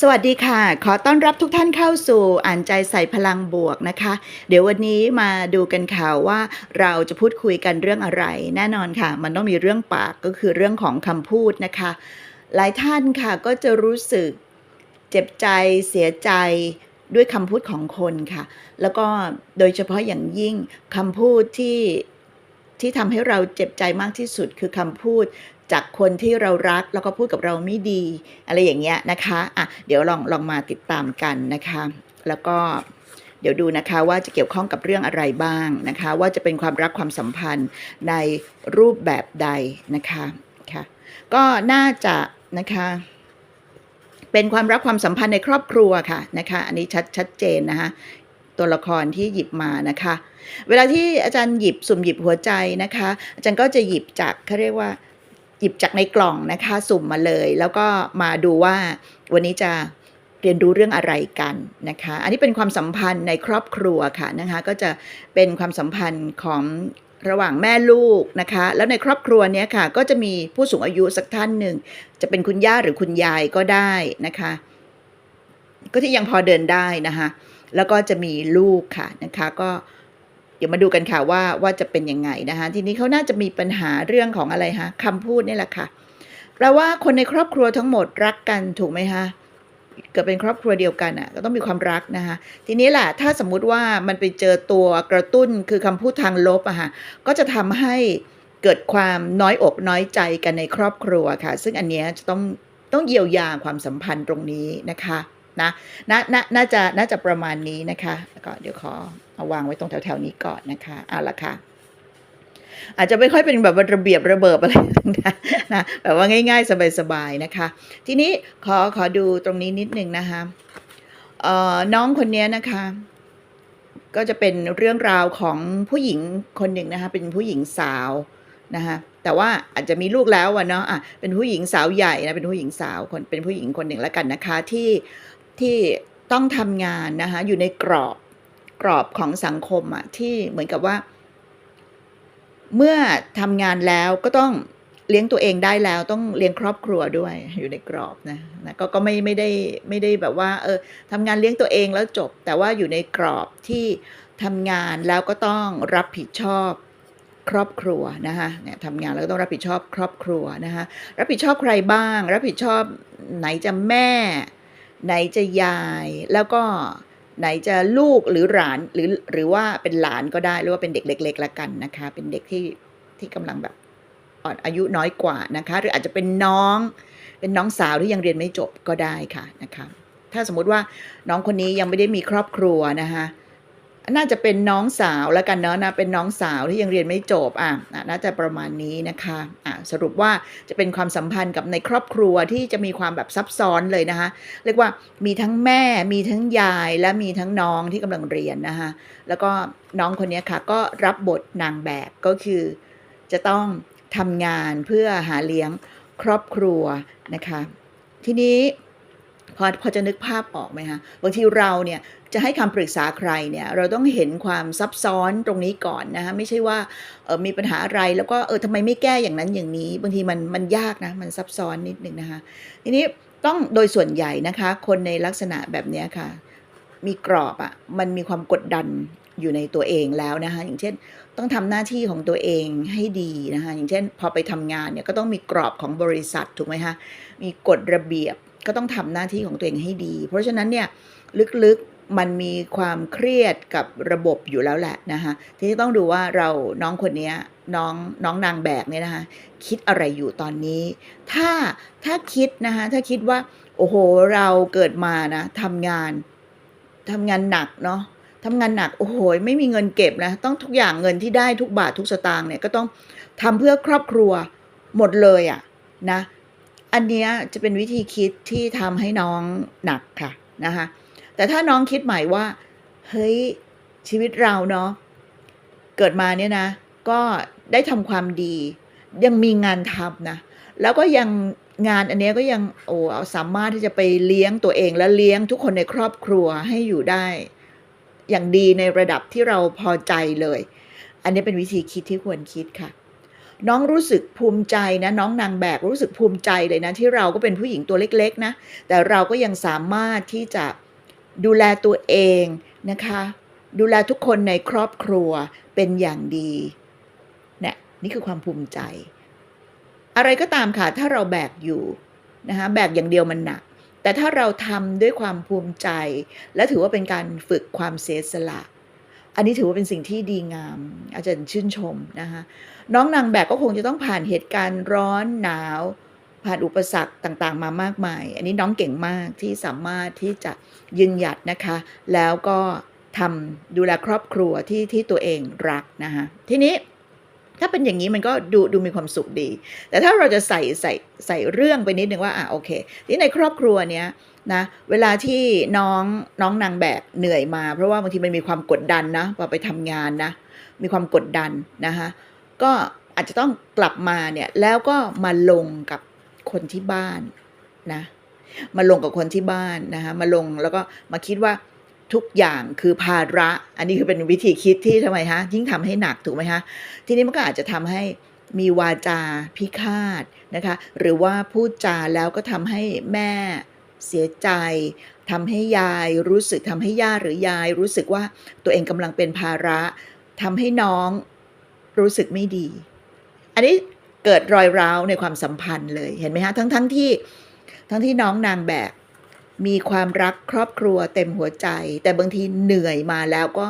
สวัสดีค่ะ ขอต้อนรับทุกท่านเข้าสู่อ่านใจใส่พลังบวกนะคะ เดี๋ยววันนี้มาดูกันข่าวว่าเราจะพูดคุยกันเรื่องอะไร แน่นอนค่ะ มันต้องมีเรื่องปากก็คือเรื่องของคำพูดนะคะ หลายท่านค่ะก็จะรู้สึกเจ็บใจเสียใจด้วยคำพูดของคนค่ะ แล้วก็โดยเฉพาะอย่างยิ่งคำพูดที่ที่ทำให้เราเจ็บใจมากที่สุดคือคำพูด จากคนที่เรารักแล้วก็พูดกับเราไม่ดี อะไรอย่างเงี้ยนะคะอะเดี๋ยวลองลองมาติดตามกันนะคะ แล้วก็เดี๋ยวดูนะคะว่าจะเกี่ยวข้องกับเรื่องอะไรบ้างนะคะ ว่าจะเป็นความรักความสัมพันธ์ในรูปแบบใดนะคะค่ะก็น่าจะนะคะเป็นความรักความสัมพันธ์ในครอบครัวค่ะนะคะ อันนี้ชัดชัดเจนนะคะตัวละครที่หยิบมานะคะ เวลาที่อาจารย์หยิบสุ่มหยิบหัวใจนะคะ อาจารย์ก็จะหยิบจากเขาเรียกว่า หยิบจากในกล่องนะคะสุ่มมาเลย แล้วก็มาดูว่าวันนี้จะเรียนรู้เรื่องอะไรกันนะคะ อันนี้เป็นความสัมพันธ์ในครอบครัวค่ะนะคะ ก็จะเป็นความสัมพันธ์ของระหว่างแม่ลูกนะคะ แล้วในครอบครัวเนี้ยค่ะ ก็จะมีผู้สูงอายุสักท่านหนึ่ง จะเป็นคุณย่าหรือคุณยายก็ได้นะคะ ก็ที่ยังพอเดินได้นะคะ แล้วก็จะมีลูกค่ะนะคะ ก็ ดี๋ยวมาดูกันค่ะว่าว่าจะเป็นยังไงนะคะทีนี้เขาน่าจะมีปัญหาเรื่องของอะไรคะคำพูดนี่แหละค่ะแปลว่าคนในครอบครัวทั้งหมดรักกันถูกไหมคะเกิดเป็นครอบครัวเดียวกันอะก็ต้องมีความรักนะคะทีนี้แหละถ้าสมมุติว่ามันไปเจอตัวกระตุ้นคือคำพูดทางลบอะค่ะก็จะทำให้เกิดความน้อยอกน้อยใจกันในครอบครัวค่ะ ซึ่งอันเนี้ยจะต้องต้องเยียวยาความสัมพันธ์ตรงนี้นะคะนะนนาน่าจะน่าจะประมาณนี้นะคะแล้วก็เดี๋ยวขอ เอาวางไว้ตรงแถวๆนี้ก่อนนะคะเอาละค่ะอาจจะไม่ค่อยเป็นแบบระเบียบระเบิบอะไรนะนะแบบว่าง่าย ๆ สบายๆนะคะ ทีนี้ขอขอดูตรงนี้นิดนึงนะคะเอ่อน้องคนนี้นะคะ ก็จะเป็นเรื่องราวของผู้หญิงคนหนึ่งนะคะ เป็นผู้หญิงสาวนะคะแต่ว่าอาจจะมีลูกแล้วอะเนาะอะเป็นผู้หญิงสาวใหญ่นะเป็นผู้หญิงสาวคนเป็นผู้หญิงคนหนึ่งแล้วกันนะคะที่ที่ต้องทำงานนะคะอยู่ในกรอบ กรอบของสังคมอะที่เหมือนกับว่า เมื่อทำงานแล้วก็ต้องเลี้ยงตัวเองได้แล้วต้องเลี้ยงครอบครัวด้วยอยู่ในกรอบนะนะก็ก็ไม่ไม่ได้ไม่ได้แบบว่า เออทำงานเลี้ยงตัวเองแล้วจบ แต่ว่าอยู่ในกรอบที่ทำงานแล้วก็ต้องรับผิดชอบครอบครัวนะคะเนี่ยทำงานแล้วก็ต้องรับผิดชอบครอบครัวนะคะรับผิดชอบใครบ้าง รับผิดชอบไหนจะแม่ ไหนจะยาย แล้วก็ ไหนจะลูกหรือหลานหรือหรือว่าเป็นหลานก็ได้หรือว่าเป็นเด็กเล็กๆละกันนะคะ เป็นเด็กที่ที่กำลังแบบอ่อนอายุน้อยกว่านะคะ หรืออาจจะเป็นน้อง เป็นน้องสาวที่ยังเรียนไม่จบก็ได้ค่ะนะคะ ถ้าสมมุติว่าน้องคนนี้ยังไม่ได้มีครอบครัวนะคะ น่าจะเป็นน้องสาวแล้วกันเนาะนะเป็นน้องสาวที่ยังเรียนไม่จบอะน่าจะประมาณนี้นะคะอะสรุปว่าจะเป็นความสัมพันธ์กับในครอบครัวที่จะมีความแบบซับซ้อนเลยนะคะ เรียกว่ามีทั้งแม่มีทั้งยายและมีทั้งน้องที่กำลังเรียนนะคะแล้วก็น้องคนนี้ค่ะก็รับบทนางแบบก็คือ จะต้องทำงานเพื่อหาเลี้ยงครอบครัวนะคะ ทีนี้ อพอจะนึกภาพออกไหมคะบางทีเราเนี่ยจะให้คำปรึกษาใครเนี่ยเราต้องเห็นความซับซ้อนตรงนี้ก่อนนะคะไม่ใช่ว่าเออมีปัญหาอะไรแล้วก็เออทำไมไม่แก้อย่างนั้นอย่างนี้ บางทีมันมันยากนะมันซับซ้อนนิดนึงนะคะทีนี้ต้องโดยส่วนใหญ่นะคะคนในลักษณะแบบนี้ค่ะ มีกรอบอะ่ะมันมีความกดดันอยู่ในตัวเองแล้วนะคะอย่างเช่นต้องทำหน้าที่ของตัวเองให้ดีนะคะอย่างเช่น พอไปทำงานเนี่ยก็ต้องมีกรอบของบริษัทถูกไหมคะมีกฎระเบียบ ก็ต้องทำหน้าที่ของตัวเองให้ดี เพราะฉะนั้นเนี่ยลึกๆมันมีความเครียดกับระบบอยู่แล้วแหละนะคะทีนี้ต้องดูว่าเราน้องคนนี้น้องน้องนางแบกเนี่ยนะคะคิดอะไรอยู่ตอนนี้ ถ้าถ้าคิดนะคะถ้าคิดว่า โอ้โหเราเกิดมานะทำงานทำงานหนักเนาะทำงานหนักโอ้โหไม่มีเงินเก็บนะต้องทุกอย่างเงินที่ได้ทุกบาททุกสตางค์เนี่ยก็ต้องทำเพื่อครอบครัวหมดเลยอะนะ อันเนี้ยจะเป็นวิธีคิดที่ทำให้น้องหนักค่ะนะคะแต่ถ้าน้องคิดใหม่ว่า เฮ้ย ชีวิตเราเนาะเกิดมาเนี่ยนะ ก็ได้ทำความดี ยังมีงานทำนะ แล้วก็ยังงานอันนี้ก็ยังโอ้เอาสามารถที่จะไปเลี้ยงตัวเองและเลี้ยงทุกคนในครอบครัวให้อยู่ได้ อย่างดีในระดับที่เราพอใจเลย อันนี้เป็นวิธีคิดที่ควรคิดค่ะ น้องรู้สึกภูมิใจนะ น้องนางแบกรู้สึกภูมิใจเลยนะ ที่เราก็เป็นผู้หญิงตัวเล็กๆนะ แต่เราก็ยังสามารถที่จะดูแลตัวเองนะคะ ดูแลทุกคนในครอบครัวเป็นอย่างดีเนี่ยนี่คือความภูมิใจ อะไรก็ตามค่ะ ถ้าเราแบกอยู่นะคะแบกอย่างเดียวมันหนัก แต่ถ้าเราทำด้วยความภูมิใจ และถือว่าเป็นการฝึกความเสียสละ อันนี้ถือว่าเป็นสิ่งที่ดีงาม อาจารย์ชื่นชมนะคะน้องนางแบบก็คงจะต้องผ่านเหตุการณ์ร้อนหนาว ผ่านอุปสรรคต่างๆ มามากมาย อันนี้น้องเก่งมากที่สามารถที่จะยืนหยัดนะคะ แล้วก็ทำดูแลครอบครัวที่ที่ตัวเองรักนะคะทีนี้ ถ้าเป็นอย่างนี้มันก็ดูดูมีความสุขดี แต่ถ้าเราจะใส่ใส่ใส่เรื่องไปนิดนึงว่าอะโอเค ที่ในครอบครัวเนี้ยนะเวลาที่น้องน้องนางแบกเหนื่อยมา เพราะว่าบางทีมันมีความกดดันนะพอไปทำงานนะมีความกดดันนะคะก็อาจจะต้องกลับมาเนี่ยแล้วก็มาลงกับคนที่บ้านนะมาลงกับคนที่บ้านนะคะมาลงแล้วก็มาคิดว่า ทุกอย่างคือภาระ อันนี้คือเป็นวิธีคิดที่ทำไมฮะยิ่งทำให้หนักถูกไหมคะทีนี้มันก็อาจจะทำให้มีวาจาพิฆาตนะคะหรือว่าพูดจาแล้วก็ทำให้แม่เสียใจทำให้ยายรู้สึกทำให้ย่าหรือยายรู้สึกว่าตัวเองกำลังเป็นภาระทำให้น้องรู้สึกไม่ดี อันนี้เกิดรอยร้าวในความสัมพันธ์เลยเห็นไหมฮะทั้งทั้งที่ทั้งที่น้องนางแบก มีความรักครอบครัวเต็มหัวใจ แต่บางทีเหนื่อยมาแล้วก็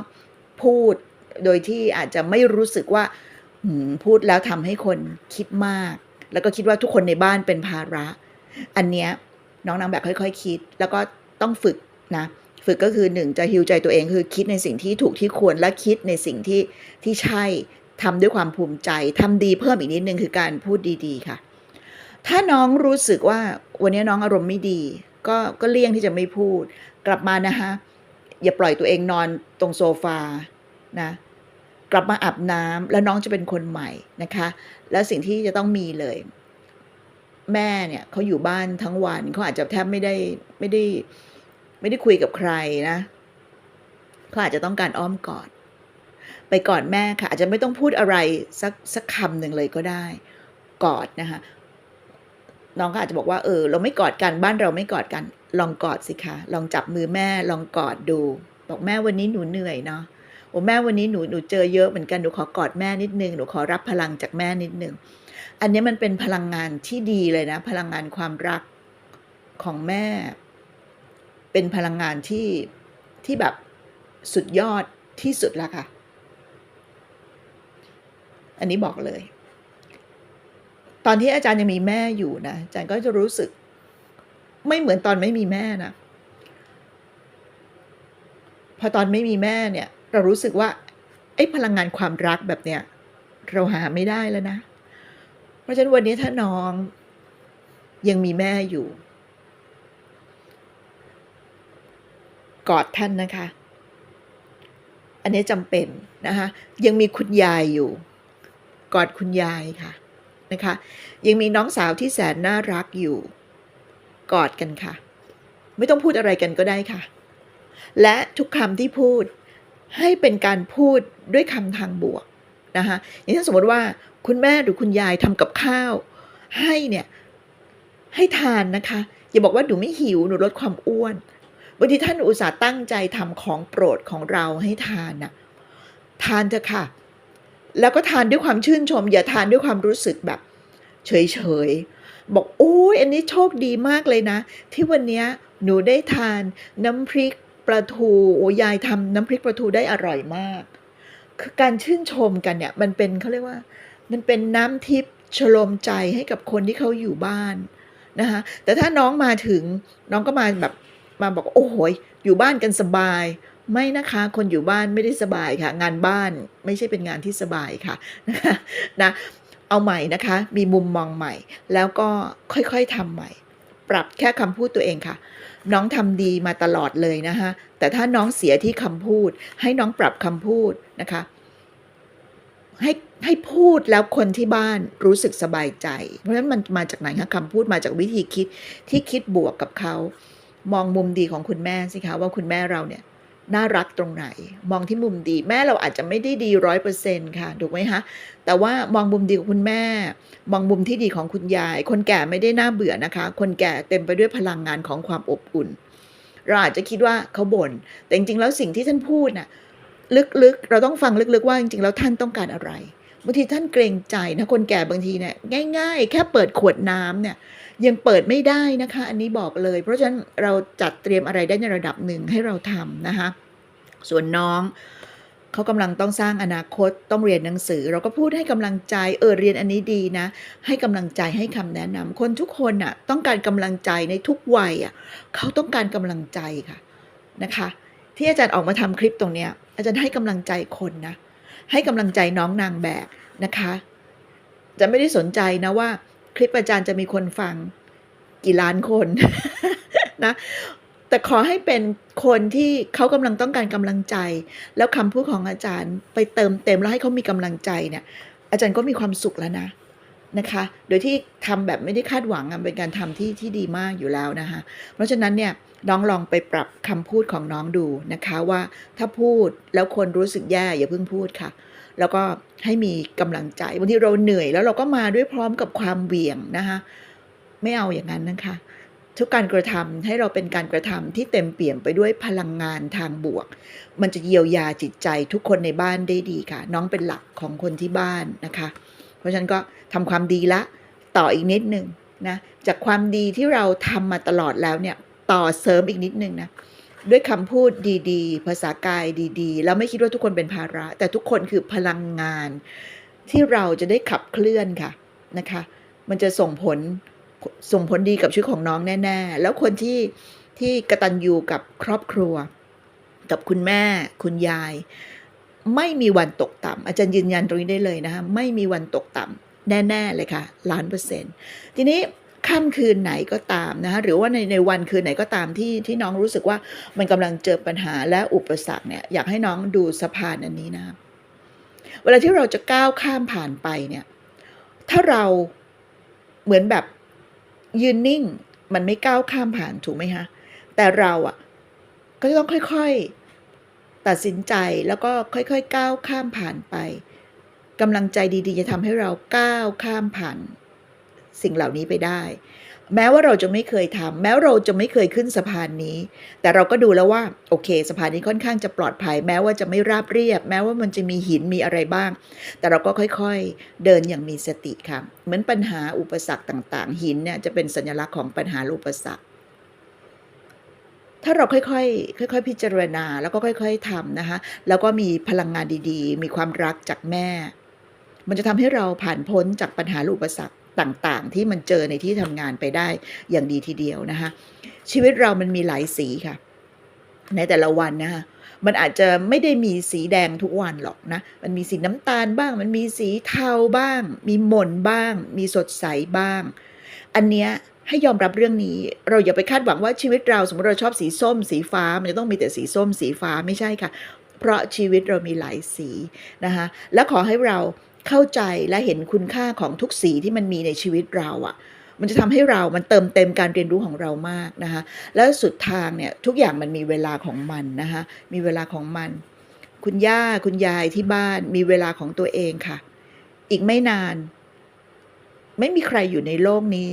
พูดโดยที่อาจจะไม่รู้สึกว่าพูดแล้วทำให้คนคิดมาก แล้วก็คิดว่าทุกคนในบ้านเป็นภาระ อันเนี้ยน้องนางแบบค่อยๆคิด แล้วก็ต้องฝึกนะ ฝึกก็คือหนึ่งจะฮิวใจตัวเองคือคิดในสิ่งที่ถูกที่ควรและคิดในสิ่งที่ที่ใช่ทำด้วยความภูมิใจทำดีเพิ่มอีกนิดนึงคือการพูดดีๆค่ะ ถ้าน้องรู้สึกว่าวันนี้น้องอารมณ์ไม่ดี ก็ก็เลี่ยงที่จะไม่พูด กลับมานะคะอย่าปล่อยตัวเองนอนตรงโซฟานะกลับมาอาบน้ำแล้วน้องจะเป็นคนใหม่นะคะ แล้วสิ่งที่จะต้องมีเลย แม่เนี่ยเขาอยู่บ้านทั้งวันเขาอาจจะแทบไม่ได้ไม่ได้ ไม่ได้คุยกับใครนะเขาอาจจะต้องการอ้อมกอดไปกอดแม่ค่ะ อาจจะไม่ต้องพูดอะไรสักสักคำหนึ่งเลยก็ได้ กอดนะคะ น้องก็อาจจะบอกว่าเออเราไม่กอดกันบ้านเราไม่กอดกัน ลองกอดสิคะลองจับมือแม่ลองกอดดู บอกแม่วันนี้หนูเหนื่อยเนาะโอ้แม่วันนี้หนูหนูเจอเยอะเหมือนกันหนูขอกอดแม่นิดนึงหนูขอรับพลังจากแม่นิดนึงอันนี้มันเป็นพลังงานที่ดีเลยนะ พลังงานความรักของแม่ เป็นพลังงานที่ที่แบบสุดยอดที่สุดละค่ะ อันนี้บอกเลย ตอนที่อาจารย์ยังมีแม่อยู่นะอาจารย์ก็จะรู้สึก ไม่เหมือนตอนไม่มีแม่นะพอตอนไม่มีแม่เนี่ย เรารู้สึกว่าไอ้พลังงานความรักแบบเนี้ยเราหาไม่ได้แล้วนะ เพราะฉะนั้นวันนี้ถ้าน้องยังมีแม่อยู่ กอดท่านนะคะ อันนี้จำเป็นนะคะยังมีคุณยายอยู่ กอดคุณยายค่ะ นะคะ ยังมีน้องสาวที่แสนน่ารักอยู่ กอดกันค่ะ ไม่ต้องพูดอะไรกันก็ได้ค่ะ และทุกคำที่พูดให้เป็นการพูดด้วยคำทางบวกนะคะอย่างเช่นสมมติว่าคุณแม่หรือคุณยายทำกับข้าว ให้เนี่ยให้ทานนะคะ อย่าบอกว่าหนูไม่หิวหนูลดความอ้วนบางทีท่านอุตส่าห์ตั้งใจทำของโปรดของเราให้ทานน่ะทานเถอะค่ะ แล้วก็ทานด้วยความชื่นชม อย่าทานด้วยความรู้สึกแบบ เฉยๆ บอกโอ้ยอันนี้โชคดีมากเลยนะ ที่วันเนี้ยหนูได้ทานน้ำพริกปลาทูโอ้ยายทำน้ำพริกปลาทูได้อร่อยมากคือการชื่นชมกันเนี่ย มันเป็นเขาเรียกว่า มันเป็นน้ำทิพย์ชโลมใจให้กับคนที่เขาอยู่บ้านนะคะแต่ถ้าน้องมาถึงน้องก็มาแบบมาบอกโอ้โหอยู่บ้านกันสบาย ไม่นะคะคนอยู่บ้านไม่ได้สบายค่ะ งานบ้านไม่ใช่เป็นงานที่สบายค่ะนะคะนะเอาใหม่นะคะ มีมุมมองใหม่ แล้วก็ค่อยๆทำใหม่ ปรับแค่คำพูดตัวเองค่ะ น้องทำดีมาตลอดเลยนะคะแต่ถ้าน้องเสียที่คำพูด ให้น้องปรับคำพูดนะคะ ให้ให้พูดแล้วคนที่บ้านรู้สึกสบายใจ เพราะฉะนั้นมันมาจากไหนคะคำพูดมาจากวิธีคิดที่คิดบวกกับเขา มองมุมดีของคุณแม่สิคะว่าคุณแม่เราเนี่ย น่ารักตรงไหน มองที่มุมดีแม่เราอาจจะไม่ได้ดีร้อยเปอร์เซ็นต์ค่ะถูกไหมคะแต่ว่ามองมุมดีของคุณแม่ มองมุมที่ดีของคุณยาย คนแก่ไม่ได้น่าเบื่อนะคะ คนแก่เต็มไปด้วยพลังงานของความอบอุ่น เราอาจจะคิดว่าเขาบ่นแต่จริงๆแล้วสิ่งที่ท่านพูดน่ะลึกๆ เราต้องฟังลึกๆว่าจริงๆแล้วท่านต้องการอะไร บางทีท่านเกรงใจนะคนแก่บางทีเนี่ยง่าย ๆ แค่เปิดขวดน้ำเนี่ยยังเปิดไม่ได้นะคะ อันนี้บอกเลย เพราะฉะนั้นเราจัดเตรียมอะไรได้ในระดับหนึ่งให้เราทำนะคะ ส่วนน้องเขากำลังต้องสร้างอนาคตต้องเรียนหนังสือ เราก็พูดให้กำลังใจเออเรียนอันนี้ดีนะ ให้กำลังใจให้คำแนะนำคนทุกคนน่ะต้องการกำลังใจในทุกวัยอะเขาต้องการกำลังใจค่ะนะคะ ที่อาจารย์ออกมาทำคลิปตรงเนี้ยอาจารย์ให้กำลังใจคนนะ ให้กำลังใจน้องนางแบบนะคะ จะไม่ได้สนใจนะว่า คลิปอาจารย์จะมีคนฟังกี่ล้านคนนะแต่ขอให้เป็นคนที่เขากำลังต้องการกำลังใจ แล้วคำพูดของอาจารย์ไปเติมเต็มแล้วให้เขามีกำลังใจเนี่ย อาจารย์ก็มีความสุขแล้วนะ นะคะ โดยที่ทำแบบไม่ได้คาดหวังเป็นการทำที่ที่ดีมากอยู่แล้วนะคะ เพราะฉะนั้นเนี่ยน้องลองไปปรับคำพูดของน้องดูนะคะว่าถ้าพูดแล้วคนรู้สึกแย่อย่าเพิ่งพูดค่ะ แล้วก็ให้มีกำลังใจบางทีเราเหนื่อย แล้วเราก็มาด้วยพร้อมกับความเหวี่ยงนะคะไม่เอาอย่างนั้นนะคะทุกการกระทำให้เราเป็นการกระทำที่เต็มเปี่ยมไปด้วยพลังงานทางบวก มันจะเยียวยาจิตใจทุกคนในบ้านได้ดีค่ะ น้องเป็นหลักของคนที่บ้านนะคะ เพราะฉะนั้นก็ทำความดีละต่ออีกนิดหนึ่งนะจากความดีที่เราทำมาตลอดแล้วเนี่ยต่อเสริมอีกนิดหนึ่งนะด้วยคำพูดดีๆ ภาษากายดีๆ แล้วไม่คิดว่าทุกคนเป็นภาระ แต่ทุกคนคือพลังงาน ที่เราจะได้ขับเคลื่อนค่ะนะคะ มันจะส่งผลส่งผลดีกับชีวิตของน้องแน่ ๆ แล้วคนที่ที่กระตันยูกับครอบครัว กับคุณแม่ คุณยาย ไม่มีวันตกต่ำอาจารย์ยืนยันตรงนี้ได้เลยนะคะไม่มีวันตกต่ำแน่ ๆ เลยค่ะล้านเปอร์เซ็นต์ทีนี้ค่ำคืนไหนก็ตามนะคะหรือว่าในในวันคืนไหนก็ตามที่ที่น้องรู้สึกว่ามันกำลังเจอปัญหาและอุปสรรคเนี่ยอยากให้น้องดูสะพานอันนี้นะคะเวลาที่เราจะก้าวข้ามผ่านไปเนี่ยถ้าเราเหมือนแบบยืนนิ่งมันไม่ก้าวข้ามผ่านถูกไหมคะแต่เราอะก็จะต้องค่อยๆ ตัดสินใจแล้วก็ค่อยๆก้าวข้ามผ่านไปกำลังใจดีๆ จะทำให้เราก้าวข้ามผ่านสิ่งเหล่านี้ไปได้ แม้ว่าเราจะไม่เคยทำแม้เราจะไม่เคยขึ้นสะพานนี้ แต่เราก็ดูแล้วว่า โอเคสะพานนี้ค่อนข้างจะปลอดภัย แม้ว่าจะไม่ราบเรียบ แม้ว่ามันจะมีหินมีอะไรบ้าง แต่เราก็ค่อยๆ เดินอย่างมีสติค่ะเหมือนปัญหาอุปสรรคต่าง ๆ หินเนี่ยจะเป็นสัญลักษณ์ของปัญหาอุปสรรค ถ้าเราค่อยๆค่อย ๆ พิจารณาแล้วก็ค่อย ๆทำนะคะแล้วก็มีพลังงานดีๆ มีความรักจากแม่ มันจะทำให้เราผ่านพ้นจากปัญหาอุปสรรคต่างๆ ที่มันเจอในที่ทำงานไปได้อย่างดีทีเดียวนะคะชีวิตเรามันมีหลายสีค่ะ ในแต่ละวันนะคะมันอาจจะไม่ได้มีสีแดงทุกวันหรอกนะ มันมีสีน้ำตาลบ้าง มันมีสีเทาบ้าง มีหม่นบ้าง มีสดใสบ้าง อันเนี้ย ให้ยอมรับเรื่องนี้ เราอย่าไปคาดหวังว่าชีวิตเราสมมติเราชอบสีส้ม สีฟ้า มันจะต้องมีแต่สีส้ม สีฟ้าไม่ใช่ค่ะ เพราะชีวิตเรามีหลายสีนะคะและขอให้เราเข้าใจและเห็นคุณค่าของทุกสีที่มันมีในชีวิตเราอะ่ะมันจะทำให้เรา มันเติมเต็มการเรียนรู้ของเรามากนะคะ แล้วสุดทางเนี่ยทุกอย่างมันมีเวลาของมันนะคะ มีเวลาของมัน คุณย่าคุณยายที่บ้านมีเวลาของตัวเองค่ะ อีกไม่นาน ไม่มีใครอยู่ในโลกนี้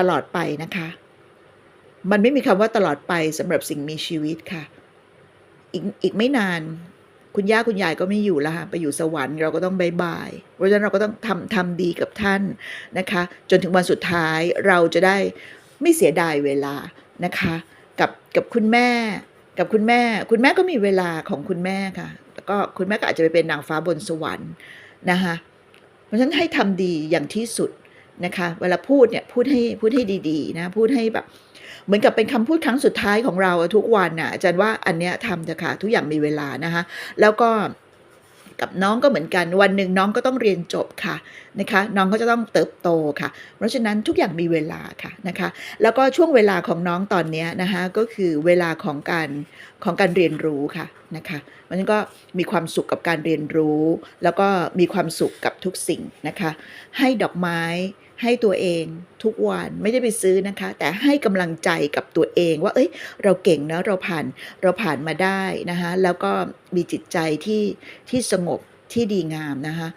ตลอดไปนะคะ มันไม่มีคำว่าตลอดไปสำหรับสิ่งมีชีวิตค่ะ อีกอีกไม่นานคุณย่าคุณยายก็ไม่อยู่แล้วค่ะไปอยู่สวรรค์เราก็ต้องบายบายเพราะฉะนั้นเราก็ต้องทำทำดีกับท่านนะคะ จนถึงวันสุดท้ายเราจะได้ไม่เสียดายเวลานะคะ กับกับคุณแม่ กับคุณแม่ คุณแม่ก็มีเวลาของคุณแม่ค่ะ แล้วก็คุณแม่ก็อาจจะไปเป็นนางฟ้าบนสวรรค์นะคะเพราะฉะนั้นให้ทำดีอย่างที่สุด นะคะ เวลาพูดเนี่ยพูดให้พูดให้ดีๆนะพูดให้แบบเหมือนกับเป็นคำพูดครั้งสุดท้ายของเราทุกวันนะอาจารย์ว่าอันเนี้ยทำเถอะค่ะทุกอย่างมีเวลานะคะแล้วก็กับน้องก็เหมือนกันวันหนึ่งน้องก็ต้องเรียนจบค่ะนะคะน้องก็จะต้องเติบโตค่ะ เพราะฉะนั้นทุกอย่างมีเวลาค่ะนะคะแล้วก็ช่วงเวลาของน้องตอนเนี้ยนะคะก็คือเวลาของการของการเรียนรู้ค่ะนะคะเพราะฉะนั้นก็มีความสุขกับการเรียนรู้ แล้วก็มีความสุขกับทุกสิ่งนะคะให้ดอกไม้ ให้ตัวเองทุกวันไม่ได้ไปซื้อนะคะ แต่ให้กำลังใจกับตัวเองว่า เอ้ย เราเก่งนะเราผ่านเราผ่านมาได้นะคะแล้วก็มีจิตใจที่ที่สงบที่ดีงามนะคะ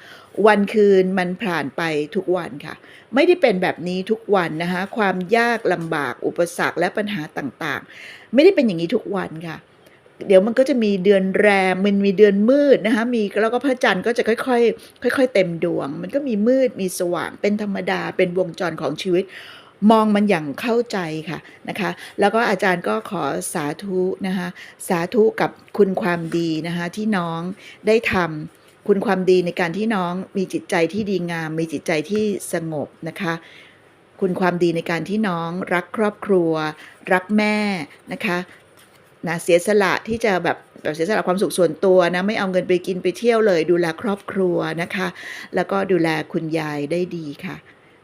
วันคืนมันผ่านไปทุกวันค่ะ ไม่ได้เป็นแบบนี้ทุกวันนะคะความยากลำบากอุปสรรคและปัญหาต่างๆ ไม่ได้เป็นอย่างนี้ทุกวันค่ะ เดี๋ยวมันก็จะมีเดือนแรมมันมีเดือนมืดนะคะมีแล้วก็พระจันทร์ก็จะค่อยๆ ค่อย ๆ เต็มดวง มันก็มีมืดมีสว่างเป็นธรรมดาเป็นวงจรของชีวิต มองมันอย่างเข้าใจค่ะนะคะ แล้วก็อาจารย์ก็ขอสาธุนะคะสาธุกับคุณความดีนะคะที่น้องได้ทำคุณความดีในการที่น้องมีจิตใจที่ดีงาม มีจิตใจที่สงบนะคะ คุณความดีในการที่น้องรักครอบครัว รักแม่นะคะ นะเสียสละที่จะแบบแบบเสียสละความสุขส่วนตัวนะไม่เอาเงินไปกินไปเที่ยวเลย ดูแลครอบครัวนะคะ แล้วก็ดูแลคุณยายได้ดีค่ะ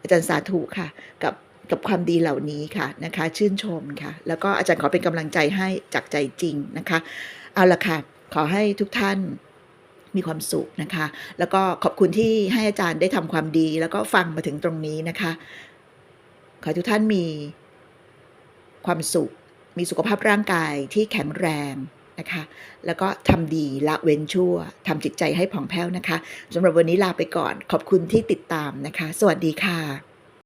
อาจารย์สาธุค่ะ กับกับความดีเหล่านี้ค่ะนะคะ ชื่นชมค่ะ แล้วก็อาจารย์ขอเป็นกำลังใจให้จากใจจริงนะคะ เอาละค่ะ ขอให้ทุกท่านมีความสุขนะคะ แล้วก็ขอบคุณที่ให้อาจารย์ได้ทำความดี แล้วก็ฟังมาถึงตรงนี้นะคะ ขอทุกท่านมีความสุข มีสุขภาพร่างกายที่แข็งแรงนะคะ แล้วก็ทำดีละเว้นชั่วทำจิตใจให้ผ่องแผ้วนะคะสำหรับวันนี้ลาไปก่อนขอบคุณที่ติดตามนะคะ สวัสดีค่ะ